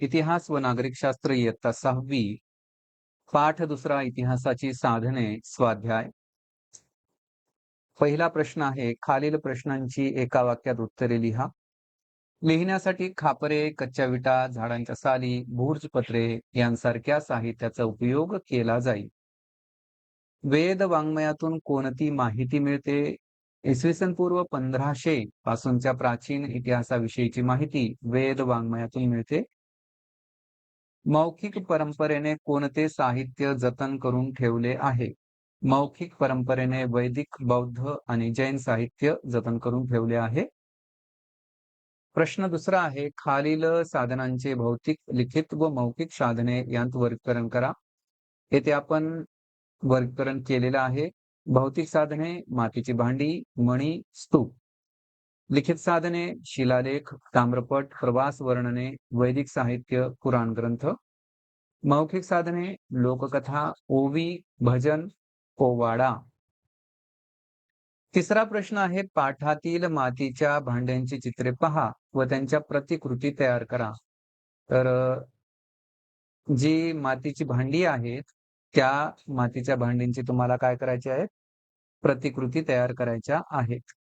इतिहास व नागरिकशास्त्र इयत्ता सहावी पाठ दुसरा इतिहासाची साधने स्वाध्याय. पहिला प्रश्न आहे खालील प्रश्नांची एका वाक्यात उत्तरे लिहा. लिहिण्यासाठी खापरे कच्च्या विटा झाडांच्या साली भूर्जपत्रे यांसारख्या साहित्याचा उपयोग केला जाईल. वेद वाङ्मयातून कोणती माहिती मिळते? इसवी सन पूर्व पंधराशे पासूनच्या प्राचीन इतिहासाविषयीची माहिती वेद वाङ्मयातून मिळते. मौखिक परंपरेने कोणते साहित्य जतन करून ठेवले आहे? मौखिक परंपरेने वैदिक बौद्ध आणि जैन साहित्य जतन करून ठेवले आहे? प्रश्न दुसरा आहे खालील साधनांचे भौतिक लिखित व मौखिक साधने यांत वर्गीकरण करा. येथे आपण वर्गीकरण केलेलं आहे. भौतिक साधने मातीची भांडी मणी स्तूप. लिखित साधने शिलालेख ताम्रपट प्रवास वर्णने वैदिक साहित्य पुराण ग्रंथ. मौखिक साधने लोककथा ओवी भजन पोवाडा. तिसरा प्रश्न आहे पाठातील मातीच्या भांड्यांची चित्रे पहा व त्यांच्या प्रतिकृती तयार करा. तर जी मातीची भांडी आहेत त्या मातीच्या भांडींची तुम्हाला काय करायची आहेत? प्रतिकृती तयार करायच्या आहेत.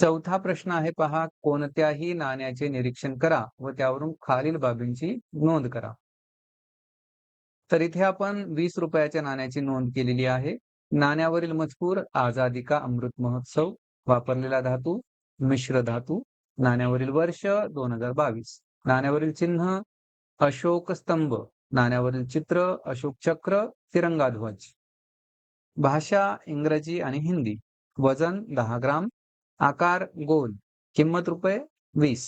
चौथा प्रश्न आहे पहा कोणत्याही नाण्याचे निरीक्षण करा व त्यावरून खालील बाबींची नोंद करा. तर इथे आपण वीस रुपयाच्या नाण्याची नोंद केलेली आहे. नाण्यावरील मजकूर आझादी का अमृत महोत्सव वापरलेला धातू मिश्र धातू नाण्यावरील वर्ष दोन हजार बावीस. नाण्यावरील चिन्ह अशोक स्तंभ. नाण्यावरील चित्र अशोक चक्र तिरंगा ध्वज. भाषा इंग्रजी आणि हिंदी. वजन दहा ग्राम. आकार गोल किंमत रुपये वीस.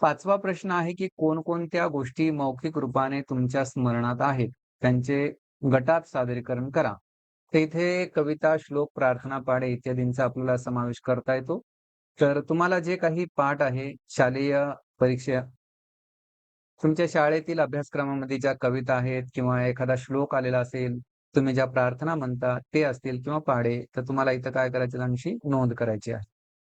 पाचवा प्रश्न आहे की कोणकोणत्या गोष्टी मौखिक रूपाने तुमच्या स्मरणात आहेत? त्यांचे गटात सादरीकरण करा. तेथे कविता श्लोक प्रार्थना पाडे इत्यादींचा आपल्याला समावेश करता येतो. तर तुम्हाला जे काही पाठ आहे शालेय परीक्षा तुमच्या शाळेतील अभ्यासक्रमामध्ये ज्या कविता आहेत किंवा एखादा श्लोक आलेला असेल तुम्ही ज्या प्रार्थना म्हणता ते असतील किंवा पाढे तर तुम्हाला इथं काय करायचे आमची नोंद करायची आहे.